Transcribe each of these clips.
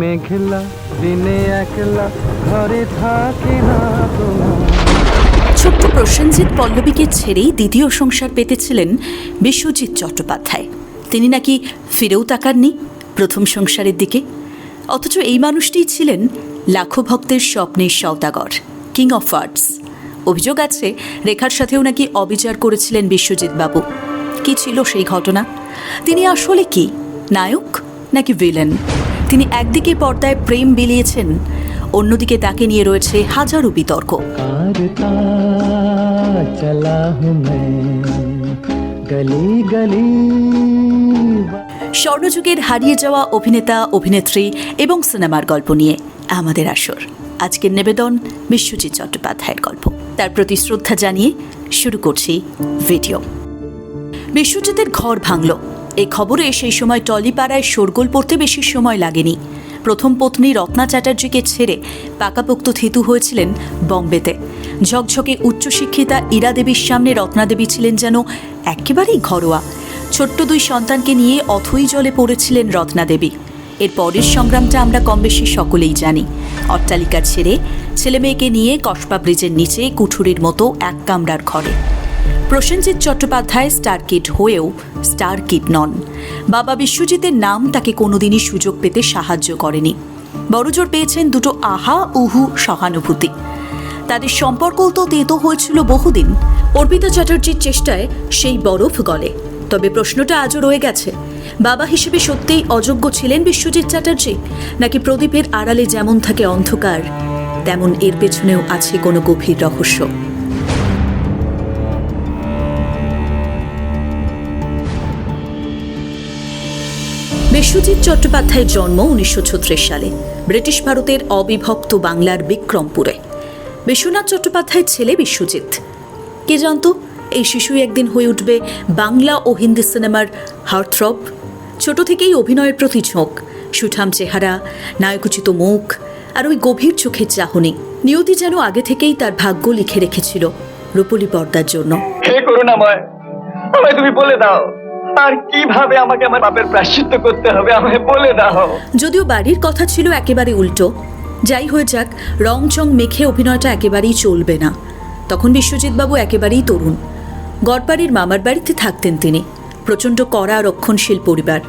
মেঘলা, দিনে একলা, ঘরে থাকে না ছোট্ট প্রসেনজিৎ পল্লবীকে ছেড়েই দ্বিতীয় সংসার পেতেছিলেন বিশ্বজিৎ চট্টোপাধ্যায়। তিনি নাকি ফিরেও তাকাননি প্রথম সংসারের দিকে। অথচ এই মানুষটিই ছিলেন লাখো ভক্তের স্বপ্নের সওদাগর কিং অফ আর্টস অভিযোগ আছে, রেখার সাথেও নাকি অবিচার করেছিলেন বিশ্বজিৎ বাবু কি ছিল সেই ঘটনা? তিনি আসলে কি, নায়ক নাকি ভিলেন তিনি একদিকে পর্দায় প্রেম বিলিয়েছেন অন্যদিকে তাকে নিয়ে রয়েছে হাজারো বিতর্ক। স্বর্ণযুগের হারিয়ে যাওয়া অভিনেতা অভিনেত্রী এবং সিনেমার গল্প নিয়ে আমাদের আসর। আজকের নিবেদন বিশ্বজিৎ চট্টোপাধ্যায়ের গল্প। তার প্রতি শ্রদ্ধা জানিয়ে শুরু করছি ভিডিও। বিশ্বজিতের ঘর ভাঙল। এই খবরে সেই সময় টলিপাড়ায় শোরগোল পড়তে বেশি সময় লাগেনি। প্রথম পত্নী রত্না চ্যাটার্জিকে ছেড়ে পাকাপোক্ত থিতু হয়েছিলেন বম্বেতে। ঝকঝকে উচ্চশিক্ষিতা ইরা দেবীর সামনে রত্না দেবী ছিলেন যেন একেবারেই ঘরোয়া। ছোট্ট দুই সন্তানকে নিয়ে অথই জলে পড়েছিলেন রত্না দেবী। এর পরের সংগ্রামটা আমরা কম বেশি সকলেই জানি। অট্টালিকা ছেড়ে ছেলে মেয়েকে নিয়ে কসবা ব্রিজের নিচে কুঠুরির মতো এক কামরার ঘরে। প্রসেনজিৎ চট্টোপাধ্যায় স্টার কিড হয়েও স্টার কিড নন। বাবা বিশ্বজিতের নাম তাকে কোনোদিনই সুযোগ পেতে সাহায্য করেনি। বড়জোর পেয়েছেন দুটো আহা, উহু সহানুভূতি। তাদের সম্পর্কও তো তেতো হয়েছিল বহুদিন। অর্পিতা চ্যাটার্জির চেষ্টায় সেই বরফ গলে। তবে প্রশ্নটা আজও রয়ে গেছে। বাবা হিসেবে সত্যিই অযোগ্য ছিলেন বিশ্বজিৎ চ্যাটার্জি? নাকি প্রদীপের আড়ালে যেমন থাকে অন্ধকার, তেমন এর পেছনেও আছে কোনো গভীর রহস্য? বিশ্বজিৎ চট্টোপাধ্যায়ের জন্ম উনিশশো সালে, ব্রিটিশ ভারতের অবিভক্ত বাংলার বিক্রমপুরে। বিশ্বনাথ চট্টোপাধ্যায়ের ছেলে বিশ্বজিৎ। কে জানতো, এই শিশুই একদিন হয়ে উঠবে বাংলা ও হিন্দি সিনেমার হার্থ্রব ছোট থেকেই অভিনয়ের প্রতি ঝোঁক, সুঠাম চেহারা, নায়কোচিত মুখ, আর ওই গভীর চোখের চাহনি। নিয়তি যেন আগে থেকেই তার ভাগ্য লিখে রেখেছিল রূপলি পর্দার জন্য। হে করুণাময়, আমায় তুমি বলে দাও। আর কীভাবে আমাকে আমার পাপের প্রাশ্চিত্য করতে হবে, আমায় বলে দাও। যদিও বাড়ির কথা ছিল একেবারে উল্টো। যাই হয়ে যাক রং চং মেখে অভিনয়টা একেবারেই চলবে না। তখন বিশ্বজিৎবাবু একেবারেই তরুণ। গড়পাড়ির মামার বাড়িতে থাকতেন তিনি। প্রচণ্ড কড়া রক্ষণশীল পরিবার।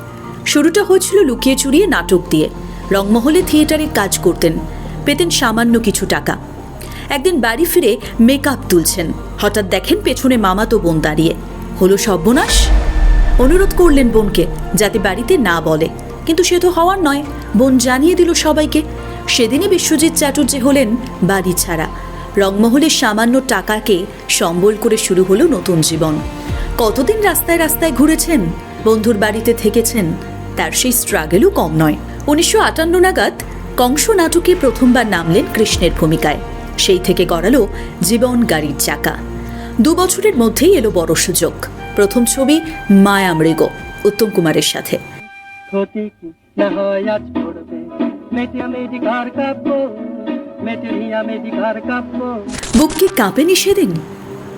শুরুটা হয়েছিল লুকিয়ে চুরিয়ে নাটক দিয়ে। রংমহলে থিয়েটারে কাজ করতেন। পেতেন সামান্য কিছু টাকা। একদিন বাড়ি ফিরে মেকআপ তুলছেন। হঠাৎ দেখেন পেছনে মামাতো বোন দাঁড়িয়ে। হলো সর্বনাশ। অনুরোধ করলেন বোনকে যাতে বাড়িতে না বলে। কিন্তু সে তো হওয়ার নয়। বোন জানিয়ে দিল সবাইকে, সেদিনই বিশ্বজিৎ চ্যাটার্জি হলেন বাড়ি ছাড়া। রংমহলের সামান্য টাকাকে সম্বল করে শুরু হলো নতুন জীবন। কতদিন রাস্তায় রাস্তায় ঘুরেছেন, বন্ধুর বাড়িতে থেকেছেন, তার সেই স্ট্রাগেলও কম নয়। উনিশশো আটান্ন নাগাদ কংস নাটকে প্রথমবার নামলেন কৃষ্ণের ভূমিকায়। সেই থেকে গড়ালো জীবন গাড়ির চাকা। দু বছরের মধ্যেই এলো বড় সুযোগ। প্রথম ছবি মায়া মৃগ উত্তম কুমারের সাথে। ক্ষতি কি? না হয় আজ পড়বে। মেটে মেটি ঘর কাঁপবো। মেটে হিয়া মেটি ঘর কাঁপবো। বুক কি কাঁপেনি সেদিন?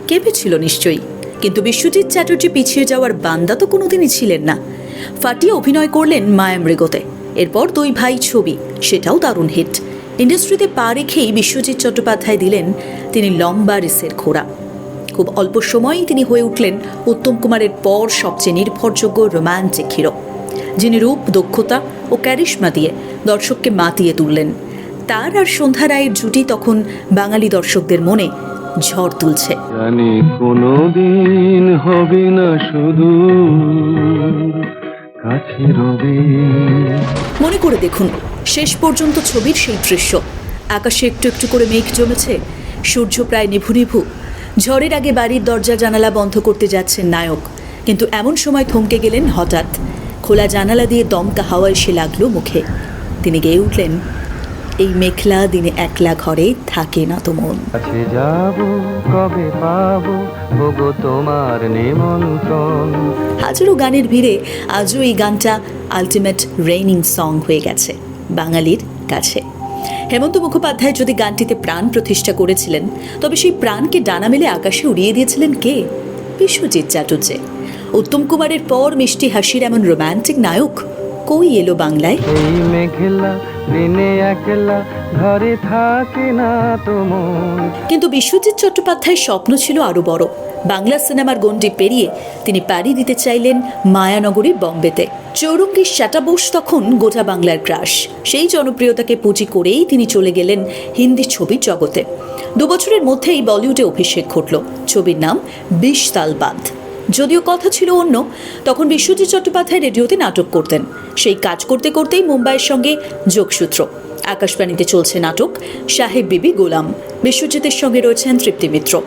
কেঁপেছিল নিশ্চয়ই। কিন্তু বিশ্বজিৎ চ্যাটার্জি পিছিয়ে যাওয়ার বান্দা তো কোনোদিনই ছিলেন না। ফাটিয়ে অভিনয় করলেন মায়া মৃগতে। এরপর দুই ভাই ছবি সেটাও দারুণ হিট। ইন্ডাস্ট্রিতে পা রেখেই বিশ্বজিৎ চট্টোপাধ্যায় দিলেন তিনি লম্বা রেসের ঘোড়া খুব অল্প সময়েই তিনি হয়ে উঠলেন উত্তম কুমারের পর সবচেয়ে নির্ভরযোগ্য রোম্যান্টিক হিরো যিনি রূপ দক্ষতা ও ক্যারিশমা দিয়ে দর্শককে মাতিয়ে তুললেন। তার আর সন্ধ্যা রায়ের জুটি তখন বাঙালি দর্শকদের মনে ঝড় তুলছে। জানি কোনোদিন হবে না শুধু কাছে রবে। মনে করে দেখুন শেষ পর্যন্ত ছবির সেই দৃশ্য। আকাশে একটু একটু করে মেঘ জমেছে সূর্য প্রায় নিভু নিভু ঝড়ের আগে বাড়ির দরজা জানালা বন্ধ করতে যাচ্ছেন নায়ক। কিন্তু এমন সময় থমকে গেলেন হঠাৎ। খোলা জানালা দিয়ে দমকা হাওয়া এসে লাগল মুখে। তিনি গেয়ে উঠলেন এই মেঘলা দিনে একলা ঘরে থাকে না তো মন। কবে পাবো ওগো তোমার নিমন্ত্রণ। হাজারো গানের ভিড়ে আজও এই গানটা আলটিমেট রেইনিং সং হয়ে গেছে বাঙালির কাছে। হেমন্ত মুখোপাধ্যায় যদি গানটিতে প্রাণ প্রতিষ্ঠা করেছিলেন, তবে সেই প্রাণকে ডানা মেলে আকাশে উড়িয়ে দিয়েছিলেন কে? বিশ্বজিৎ চ্যাটার্জি। উত্তম কুমারের পর মিষ্টি হাসির এমন রোম্যান্টিক নায়ক কই এলো বাংলায়? এই মেঘলা দিনে একলা ঘরে থাকে না তো মন। কিন্তু বিশ্বজিৎ চট্টোপাধ্যায়ের স্বপ্ন ছিল আরও বড়। বাংলা সিনেমার গণ্ডি পেরিয়ে তিনি পাড়ি দিতে চাইলেন মায়ানগরী বম্বেতে। চৌরঙ্গীর শাটাবোস তখন গোটা বাংলার ক্রাশ। সেই জনপ্রিয়তাকে পুঁজি করেই তিনি চলে গেলেন হিন্দি ছবির জগতে। দুবছরের মধ্যেই বলিউডে অভিষেক ঘটল। ছবির নাম বিশ তাল বাঁধ। যদিও কথা ছিল অন্য, তখন বিশ্বজিৎ চট্টোপাধ্যায় রেডিওতে নাটক করতেন। সেই কাজ করতে করতেই মুম্বাইয়ের সঙ্গে যোগসূত্র। আকাশবাণীতে চলছে নাটক, সাহেব বিবি গোলাম। বিশ্বজিতের সঙ্গে রয়েছেন তৃপ্তি মিত্র।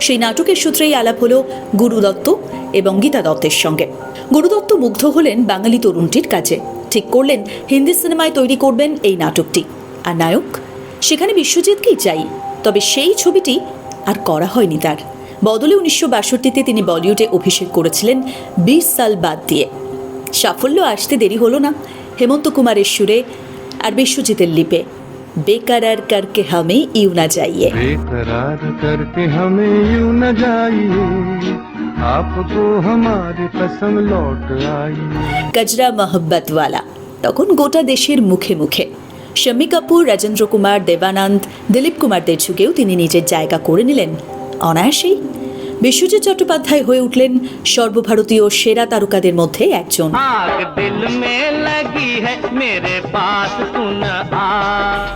সেই নাটকের সূত্রেই আলাপ হলো গুরু দত্ত এবং গীতা দত্তের সঙ্গে। গুরু দত্ত মুগ্ধ হলেন বাঙালি তরুণটির কাজে। ঠিক করলেন, হিন্দি সিনেমায় তৈরি করবেন এই নাটকটি। আর নায়ক? সেখানে বিশ্বজিৎকেই চাই, তবে সেই ছবিটি আর করা হয়নি তার। বদলে উনিশশো বাষট্টিতে তিনি বলিউডে অভিষেক করেছিলেন বিশ সাল বাদ দিয়ে। সাফল্য আসতে দেরি হলো না। হেমন্ত কুমারের সুরে আর বিশ্বজিতের লিপে বেকারার কারকে হামে ইউ না যাইয়ে। বেকরার করকে হামে যাইয়ে আপকো হামারে কসম আই গজরা মোহব্বত ওয়ালা তখন গোটা দেশের মুখে মুখে। শম্মী কাপুর রাজেন্দ্র কুমার দেবানন্দ দিলীপ কুমারদের যুগেও তিনি নিজের জায়গা করে নিলেন। অনায়াসেই বিশ্বজিৎ চট্টোপাধ্যায় হয়ে উঠলেন সর্বভারতীয় সেরা তারকাদের মধ্যে একজন।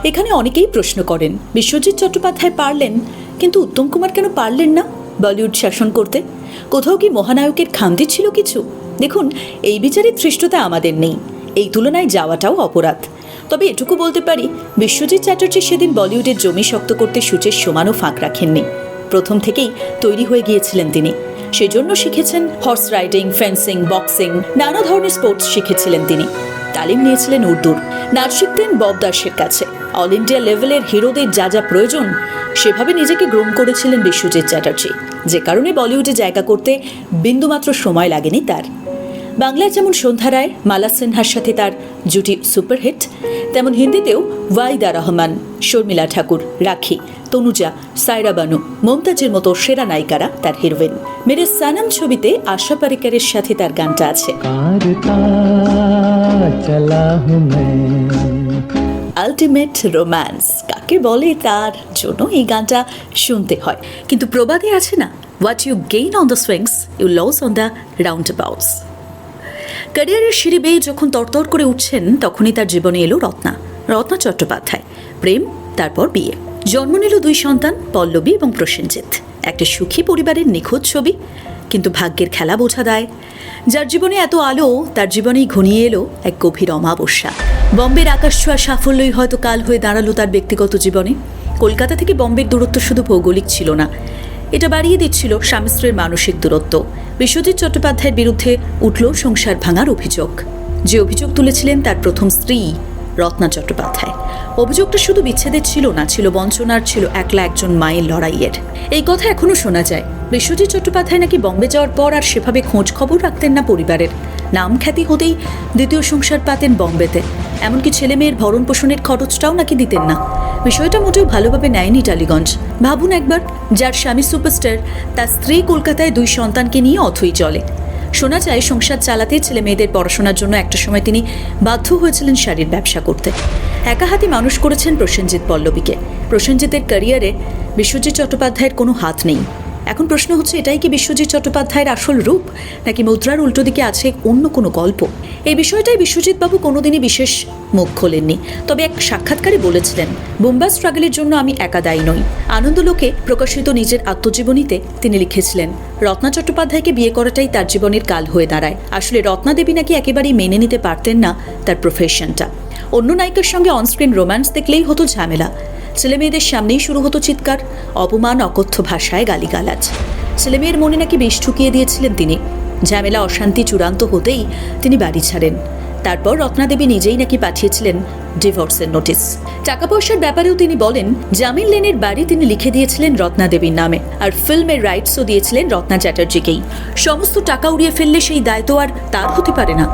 এখানে অনেকেই প্রশ্ন করেন বিশ্বজিৎ চট্টোপাধ্যায় পারলেন কিন্তু উত্তম কুমার কেন পারলেন না বলিউড শাসন করতে? কোথাও কি মহানায়কের খান্তি ছিল কিছু? দেখুন এই বিচারে ধৃষ্টতা আমাদের নেই এই তুলনায় যাওয়াটাও অপরাধ। তবে এটুকু বলতে পারি বিশ্বজিৎ চ্যাটার্জি সেদিন বলিউডের জমি শক্ত করতে সূচের সমানও ফাঁক রাখেননি। প্রথম থেকেই তৈরি হয়ে গিয়েছিলেন তিনি। সেজন্য শিখেছেন হর্স রাইডিং ফেন্সিং বক্সিং নানা ধরনের স্পোর্টস শিখেছিলেন তিনি। তালিম নিয়েছিলেন উর্দুর। নাচ শিখতেন বব দাসের কাছে। অল ইন্ডিয়া লেভেলের হিরোদের যা যা প্রয়োজন, সেভাবে নিজেকে গ্রোম করেছিলেন বিশ্বজিৎ চ্যাটার্জি। যে কারণে বলিউডে জায়গা করতে বিন্দুমাত্র সময় লাগেনি তার। বাংলায় যেমন সন্ধ্যা রায়, মালা সিনহার সাথে তার জুটি সুপারহিট তেমন হিন্দিতেও ওয়াইদা রহমান, শর্মিলা ঠাকুর, রাখি তনুজা সাইরা বানু মমতাজের মতো সেরা নায়িকারা তার হিরোইন। মেরে সানাম ছবিতে আশা পারিকারের সাথে তার গানটা আছে। Ultimate romance. কাকে বলে তার জন্য এই গানটা শুনতে হয়। কিন্তু প্রবাদে আছে না what you gain on the swings you lose on the roundabouts ক্যারিয়ারের সিঁড়ি বেয়ে যখন তরতর করে উঠছেন তখনই তার জীবনে এলো রত্না। রত্না চট্টোপাধ্যায়। প্রেম তারপর বিয়ে। জন্ম নিল দুই সন্তান, পল্লবী এবং প্রসেনজিৎ। একটা সুখী পরিবারের নিখোঁজ ছবি, কিন্তু ভাগ্যের খেলা বোঝা দেয়। যার জীবনে এত আলো, তার জীবনেই ঘনিয়ে এলো এক গভীর অমাবস্যা। বম্বের আকাশ ছোঁয়া সাফল্যই হয়তো কাল হয়ে দাঁড়াল তার ব্যক্তিগত জীবনে। কলকাতা থেকে বম্বের দূরত্ব শুধু ভৌগোলিক ছিল না, এটা বাড়িয়ে দিচ্ছিল স্বামী স্ত্রীর মানসিক দূরত্ব। বিশ্বজিৎ চট্টোপাধ্যায়ের বিরুদ্ধে উঠল সংসার ভাঙার অভিযোগ। যে অভিযোগ তুলেছিলেন তার প্রথম স্ত্রী রত্না চট্টোপাধ্যায়। অভিযোগটা শুধু বিচ্ছেদের ছিল না, ছিল বঞ্চনার, ছিল একলা একজন মায়ের লড়াইয়ের। এই কথা এখনও শোনা যায়। বিশ্বজিৎ চট্টোপাধ্যায় নাকি বম্বে যাওয়ার পর আর সেভাবে খোঁজ খবর রাখতেন না পরিবারের। নাম খ্যাতি হতেই দ্বিতীয় সংসার পাতেন বম্বেতে। এমনকি ছেলে মেয়ের ভরণ পোষণের খরচটাও নাকি দিতেন না। বিষয়টা মোটেও ভালোভাবে নেয়নি টালিগঞ্জ। ভাবুন একবার, যার স্বামী সুপারস্টার, তার স্ত্রী কলকাতায় দুই সন্তানকে নিয়ে অথই চলে। শোনা যায়, সংসার চালাতে ছেলে মেয়েদের পড়াশোনার জন্য একটা সময় তিনি বাধ্য হয়েছিলেন শাড়ির ব্যবসা করতে। একা হাতে মানুষ করেছেন প্রসেনজিৎ পল্লবীকে। প্রসেনজিতের ক্যারিয়ারে বিশ্বজিৎ চট্টোপাধ্যায়ের কোনো হাত নেই। এখন প্রশ্ন হচ্ছে, এটাই কি বিশ্বজিৎ চট্টোপাধ্যায়ের আসল রূপ, নাকি মুদ্রার উল্টো দিকে আছে অন্য কোনো গল্প? এই বিষয়টাই বিশ্বজিৎ বাবু কোনোদিনই বিশেষ মুখ খোলেননি। তবে এক সাক্ষাৎকারে বলেছিলেন, বোম্বা স্ট্রাগলের জন্য আমি একা দায়ী নই। আনন্দলোকে প্রকাশিত নিজের আত্মজীবনীতে তিনি লিখেছিলেন, রত্না চট্টোপাধ্যায়কে বিয়ে করাটাই তার জীবনের কাল হয়ে দাঁড়ায়। আসলে রত্না দেবী নাকি একেবারেই মেনে নিতে পারতেন না তার প্রফেশনটা অন্য নায়িকার সঙ্গে অনস্ক্রিন রোম্যান্স দেখলেই হতো ঝামেলা। ছেলে মেয়েদের সামনেই শুরু হতো চিৎকার, অপমান, অকথ্য ভাষায় গালিগালাজ। ছেলে মেয়ের মনে নাকি বেশ ঠুকিয়ে দিয়েছিলেন তিনি। ঝামেলা, অশান্তি চূড়ান্ত হতেই তিনি বাড়ি ছাড়েন। তারপর রত্নাদেবী নিজেই নাকি পাঠিয়েছিলেন ডিভোর্সের নোটিশ। টাকা পয়সার ব্যাপারেও তিনি বলেন, জামিন লেনের বাড়ি তিনি লিখে দিয়েছিলেন রত্নাদেবীর নামে, আর ফিল্মের রাইটসও দিয়েছিলেন রত্না চ্যাটার্জিকেই। সমস্ত টাকা উড়িয়ে ফেললে সেই দায় তো আর তার হতে পারে না।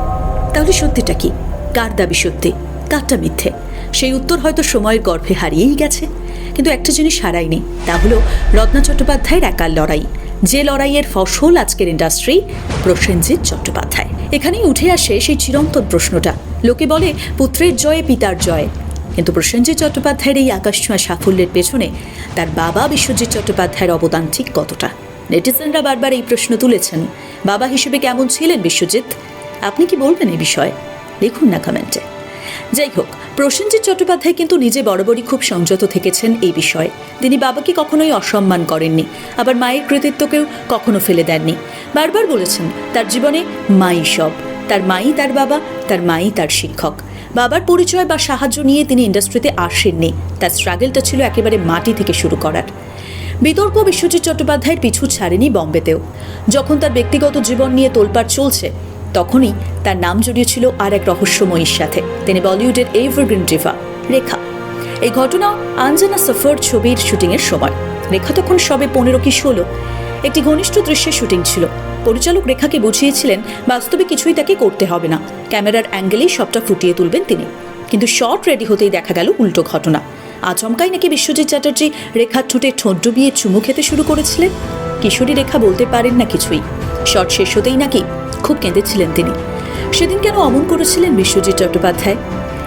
তাহলে সত্যিটা কি? কার দাবি সত্যি? কারটা মিথ্যে? সেই উত্তর হয়তো সময়ের গর্ভে হারিয়েই গেছে। কিন্তু একটা জিনিস হারায়নি, তা হলো রত্না চট্টোপাধ্যায়ের একার লড়াই। যে লড়াইয়ের ফসল আজকের ইন্ডাস্ট্রি প্রসেনজিৎ চট্টোপাধ্যায়। এখানেই উঠে আসে সেই চিরন্তন প্রশ্নটা। লোকে বলে, পুত্রের জয়ে, পিতার জয়। কিন্তু প্রসেনজিৎ চট্টোপাধ্যায়ের এই আকাশছোঁয়া সাফল্যের পেছনে তার বাবা বিশ্বজিৎ চট্টোপাধ্যায়ের অবদান ঠিক কতটা? নেটিজেনরা বারবার এই প্রশ্ন তুলেছেন, বাবা হিসেবে কেমন ছিলেন বিশ্বজিৎ? আপনি কি বলবেন এই বিষয়ে? লিখুন না কমেন্টে যাই হোক প্রসেনজিৎ চট্টোপাধ্যায় কিন্তু নিজে বরাবরই খুব সংযত থেকেছেন এই বিষয়ে। তিনি বাবাকে কখনোই অসম্মান করেননি, আবার মায়ের কৃতিত্বকেও কখনো ফেলে দেননি। বারবার বলেছেন, তার জীবনে মাই সব। তার মাই তার বাবা, তার মাই তার শিক্ষক। বাবার পরিচয় বা সাহায্য নিয়ে তিনি ইন্ডাস্ট্রিতে আসেননি। তার স্ট্রাগেলটা ছিল একেবারে মাটি থেকে শুরু করার। বিতর্ক বিশ্বজিৎ চট্টোপাধ্যায়ের পিছু ছাড়েনি বম্বেতেও। যখন তার ব্যক্তিগত জীবন নিয়ে তোলপাড় চলছে তখনই তার নাম জড়িয়েছিল আর এক রহস্যময়ীর সাথে। তিনি বলিউডের এভারগ্রিন ডিভা রেখা। এই ঘটনা আঞ্জানা সফর ছবির শুটিংয়ের সময়। রেখা তখন সবে পনেরো কি ষোলো। একটি ঘনিষ্ঠ দৃশ্যের শুটিং ছিল। পরিচালক রেখাকে বুঝিয়েছিলেন, বাস্তবে কিছুই তাকে করতে হবে না। ক্যামেরার অ্যাঙ্গেলেই সবটা ফুটিয়ে তুলবেন তিনি। কিন্তু শর্ট রেডি হতেই দেখা গেল উল্টো ঘটনা। আচমকাই নাকি বিশ্বজিৎ চ্যাটার্জি রেখার ঠোঁটে ঠোঁট ডুবিয়ে চুমু খেতে শুরু করেছিলেন? কিশোরী রেখা বলতে পারেন না কিছুই। শর্ট শেষ হতেই নাকি খুব কেঁদেছিলেন তিনি। সেদিন কেন অমন করেছিলেন বিশ্বজিৎ চট্টোপাধ্যায়?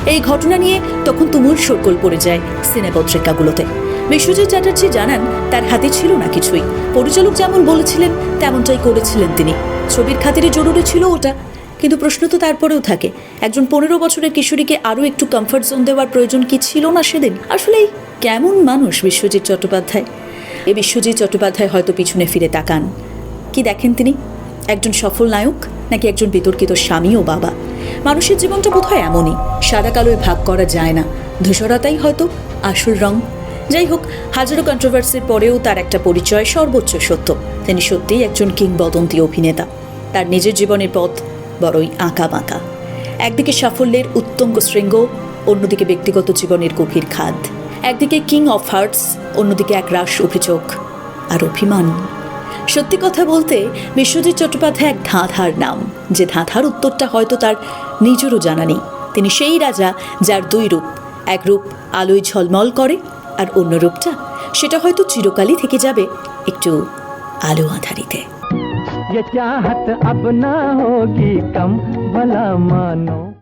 এই ঘটনা নিয়ে তখন তুমুল সরকল পড়ে যায় সিনেপত্রিকাগুলোতে বিশ্বজিৎ চ্যাটার্জি জানান, তার হাতে ছিল না কিছুই। পরিচালক যেমন বলেছিলেন, তেমনটাই করেছিলেন তিনি। ছবির খাতিরে জরুরি ছিল ওটা। কিন্তু প্রশ্ন তো তারপরেও থাকে, একজন পনেরো বছরের কিশোরীকে আরও একটু কমফর্ট জোন দেওয়ার প্রয়োজন কি ছিল না সেদিন? আসলে কেমন মানুষ বিশ্বজিৎ চট্টোপাধ্যায়? এ বিশ্বজিৎ চট্টোপাধ্যায় হয়তো পিছনে ফিরে তাকান। কি দেখেন তিনি? একজন সফল নায়ক নাকি একজন বিতর্কিত স্বামী ও বাবা? মানুষের জীবনটা বোধহয় এমনই, সাদা কালোয় ভাগ করা যায় না। ধূসরতাই হয়তো আসল রং। যাই হোক, হাজারো কন্ট্রোভার্সির পরেও তার একটা পরিচয় সর্বোচ্চ সত্য। তিনি সত্যিই একজন কিংবদন্তি অভিনেতা। তার নিজের জীবনের পথ বড়ই আঁকা বাঁকা একদিকে সাফল্যের উত্তঙ্গ শৃঙ্গ, অন্যদিকে ব্যক্তিগত জীবনের গভীর খাদ। একদিকে কিং অফ হার্টস অন্যদিকে এক রাস অভিযোগ আর অভিমান। সত্যি কথা বলতে বিশ্বজিৎ চট্টোপাধ্যায় এক ধাঁধার নাম যে ধাঁধার উত্তরটা হয়তো তার নিজেরও জানা নেই তিনি সেই রাজা যার দুই রূপ এক রূপ আলোয় ঝলমল করে আর অন্য রূপটা সেটা হয়তো চিরকালই থেকে যাবে একটু আলো আধারিতে ये चाहत अब ना होगी कम भला मानो